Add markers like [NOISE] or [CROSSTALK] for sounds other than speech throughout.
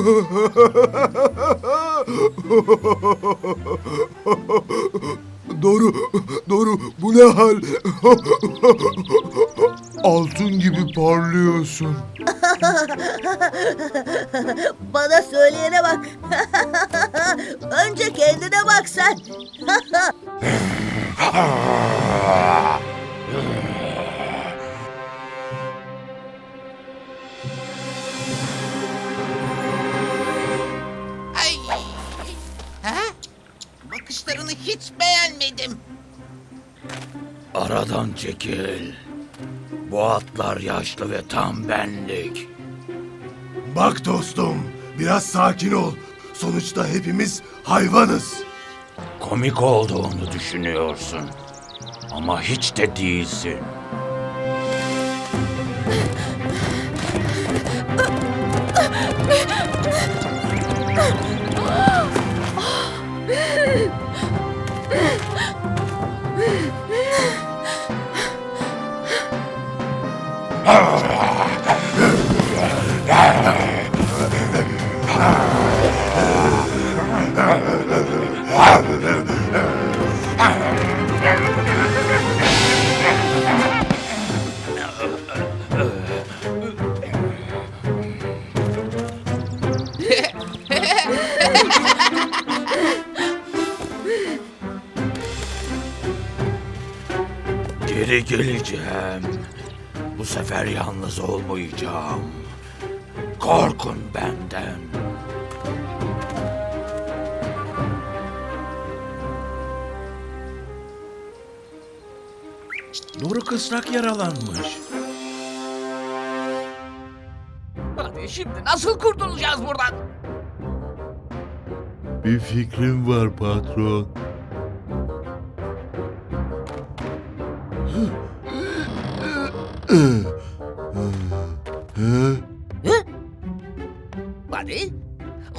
[LAUGHS] Doğru, doğru. Bu ne hal? [LAUGHS] Altın gibi parlıyorsun. [LAUGHS] Bana söyleyene bak. Önce kendine bak sen. hiç beğenmedim. Aradan çekil. Bu atlar yaşlı ve tam benlik. Bak dostum, biraz sakin ol. Sonuçta hepimiz hayvanız. Komik olduğunu düşünüyorsun. Ama hiç de değilsin. [LAUGHS] Oh. [LAUGHS] Benden. Nuru kısrak yaralanmış. Hadi şimdi nasıl kurtulacağız buradan? Bir fikrim var patron.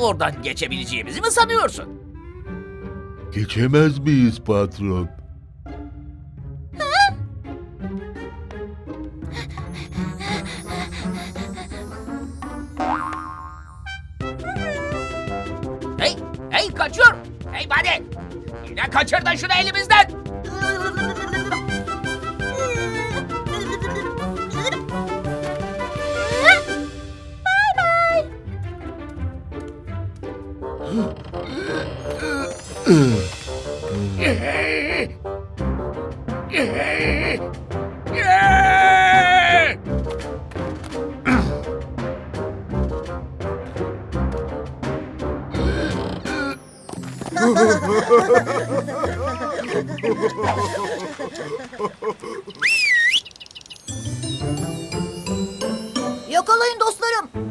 Oradan geçebileceğimizi mi sanıyorsun? Geçemez miyiz patron? Hey, hey kaçıyor. Hey hadi. Yine kaçırdın şunu elimizden. Yakalayın dostlarım.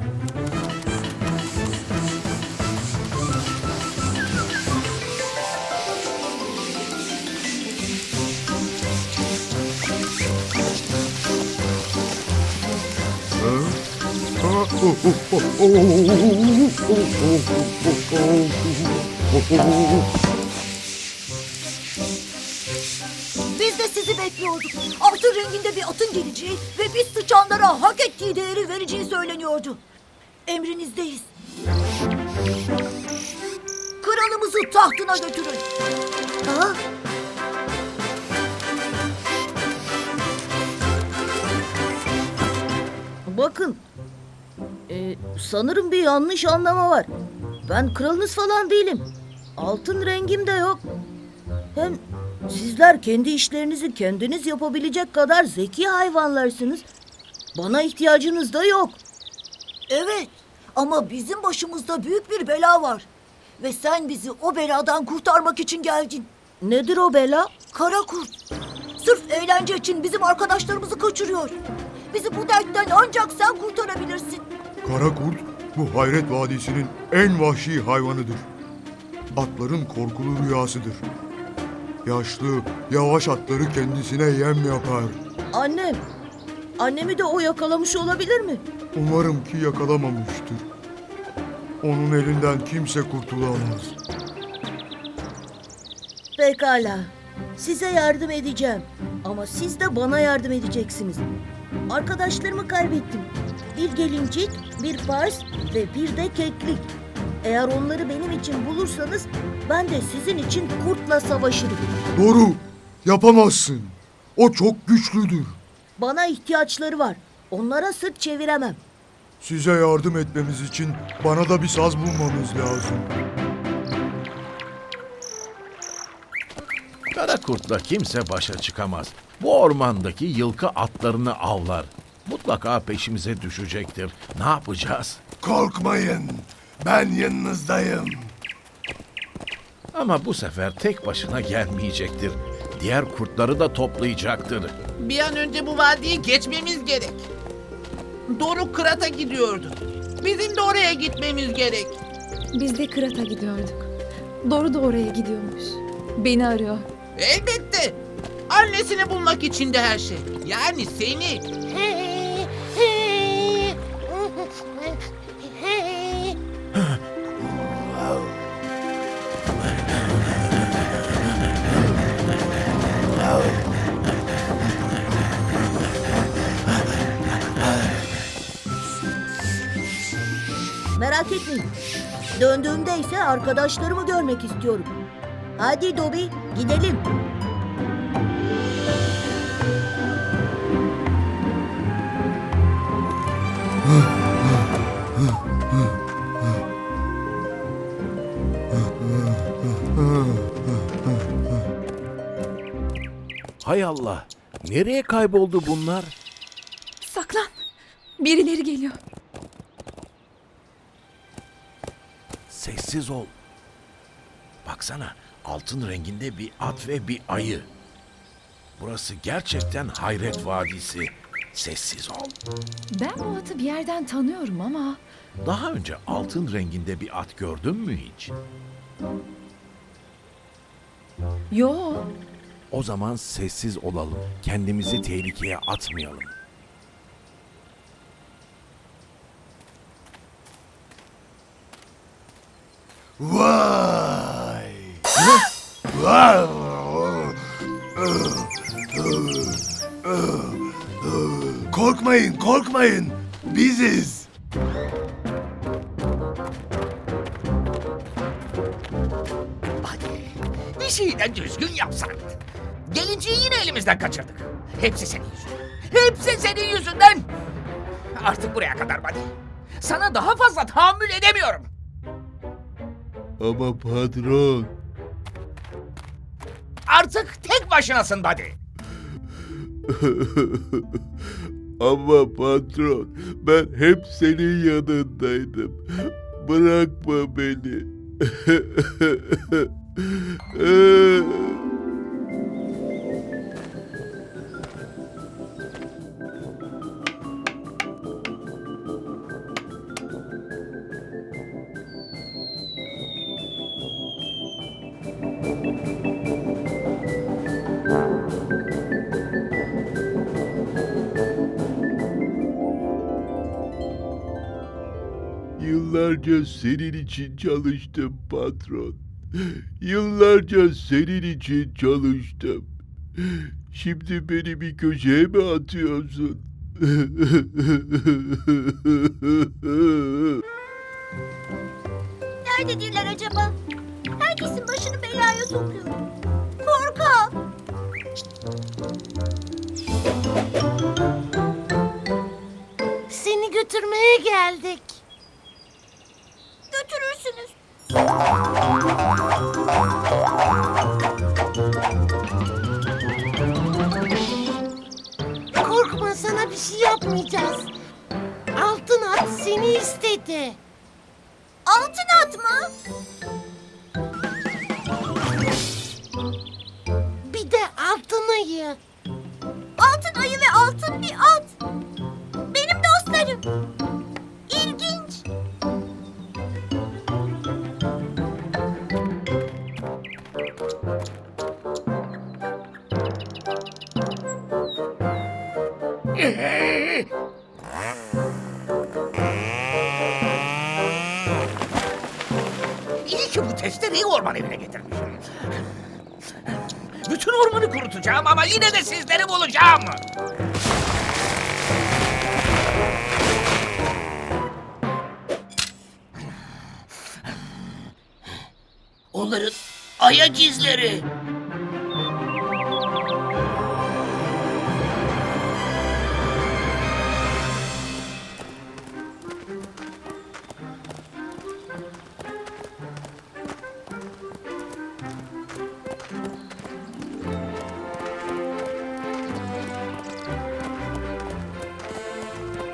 Biz de sizi bekliyorduk. Altın renginde bir atın geleceği ve biz sıçanlara hak ettiği değeri vereceği söyleniyordu. Emrinizdeyiz. Kralımızı tahtına götürün. Ha? Bakın, e, sanırım bir yanlış anlama var. Ben kralınız falan değilim. Altın rengim de yok. Hem sizler kendi işlerinizi kendiniz yapabilecek kadar zeki hayvanlarsınız. Bana ihtiyacınız da yok. Evet ama bizim başımızda büyük bir bela var. Ve sen bizi o beladan kurtarmak için geldin. Nedir o bela? Kara kurt. Sırf eğlence için bizim arkadaşlarımızı kaçırıyor. Bizi bu dertten ancak sen kurtarabilirsin. Kara kurt bu hayret vadisinin en vahşi hayvanıdır. Atların korkulu rüyasıdır. Yaşlı, yavaş atları kendisine yem yapar. Annem. Annemi de o yakalamış olabilir mi? Umarım ki yakalamamıştır. Onun elinden kimse kurtulamaz. Pekala. Size yardım edeceğim. Ama siz de bana yardım edeceksiniz. Arkadaşlarımı kaybettim. Bir gelincik, bir pars ve bir de keklik. Eğer onları benim için bulursanız ben de sizin için kurtla savaşırım. Doğru, yapamazsın. O çok güçlüdür. Bana ihtiyaçları var. Onlara sırt çeviremem. Size yardım etmemiz için bana da bir saz bulmanız lazım. Kara kurtla kimse başa çıkamaz. Bu ormandaki yılkı atlarını avlar. Mutlaka peşimize düşecektir. Ne yapacağız? Korkmayın, ben yanınızdayım. Ama bu sefer tek başına gelmeyecektir. Diğer kurtları da toplayacaktır. Bir an önce bu vadiyi geçmemiz gerek. Doruk Kırat'a gidiyordu. Bizim de oraya gitmemiz gerek. Biz de Kırat'a gidiyorduk. Doğru da oraya gidiyormuş. Beni arıyor. Elbette. Annesini bulmak için de her şey. Yani seni. Merak etmeyin. Döndüğümde ise arkadaşlarımı görmek istiyorum. Hadi Dobby gidelim. Hay Allah! Nereye kayboldu bunlar? Saklan. Birileri geliyor. Sessiz ol. Baksana, altın renginde bir at ve bir ayı. Burası gerçekten hayret vadisi. Sessiz ol. Ben bu atı bir yerden tanıyorum ama... Daha önce altın renginde bir at gördün mü hiç? Yo. O zaman sessiz olalım. Kendimizi tehlikeye atmayalım. Vay! Vay! Korkmayın, korkmayın. Biziz. Hadi bir şeyi de düzgün yapsak. Gelinciyi yine elimizden kaçırdık. Hepsi senin yüzünden. Hepsi senin yüzünden. Artık buraya kadar Buddy. Sana daha fazla tahammül edemiyorum. Ama patron, Artık tek başınasın Buddy. [LAUGHS] ama patron, ben hep senin yanındaydım. Bırakma beni. [LAUGHS] Yıllarca senin için çalıştım patron. Yıllarca senin için çalıştım. Şimdi beni bir köşeye mi atıyorsun? Nerededirler acaba? Herkesin başını belaya sokuyor. Korkak. Seni götürmeye geldik. Götürürsünüz. İyi ki bu testereyi orman evine getirmişim. Bütün ormanı kurutacağım ama yine de sizleri bulacağım. Onların ayak izleri.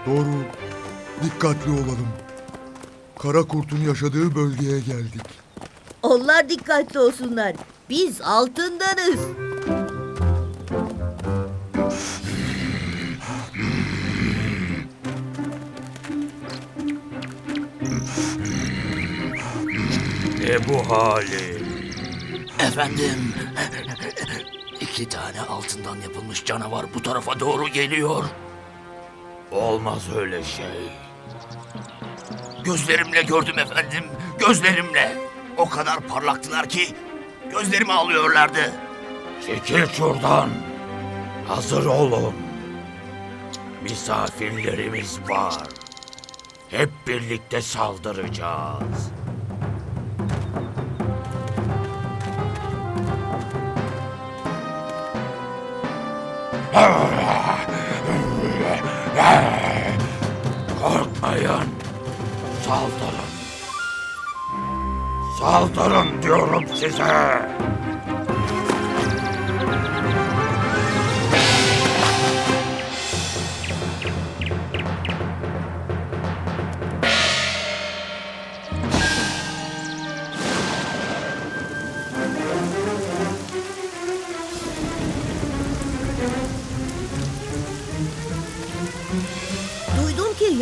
Doğru. Dikkatli olalım. Kara kurtun yaşadığı bölgeye geldik. Onlar dikkatli olsunlar. Biz altındanız. Ne bu hali? Efendim, iki tane altından yapılmış canavar bu tarafa doğru geliyor. Olmaz öyle şey. Gözlerimle gördüm efendim, gözlerimle. O kadar parlaktılar ki gözlerimi alıyorlardı. Çekil şuradan. Hazır olun. Misafirlerimiz var. Hep birlikte saldıracağız. Korkmayın. Saldırın. Saldırın diyorum size.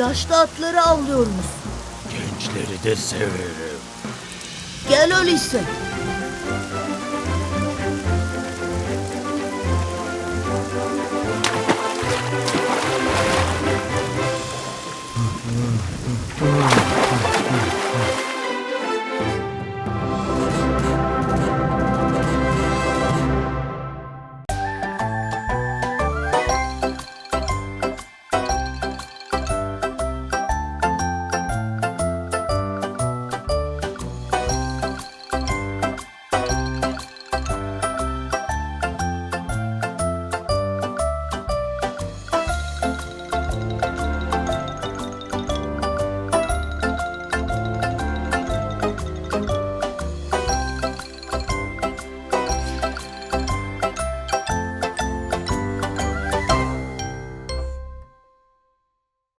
Yaşlı atları avlıyormuş. Gençleri de severim. Gel öyleyse.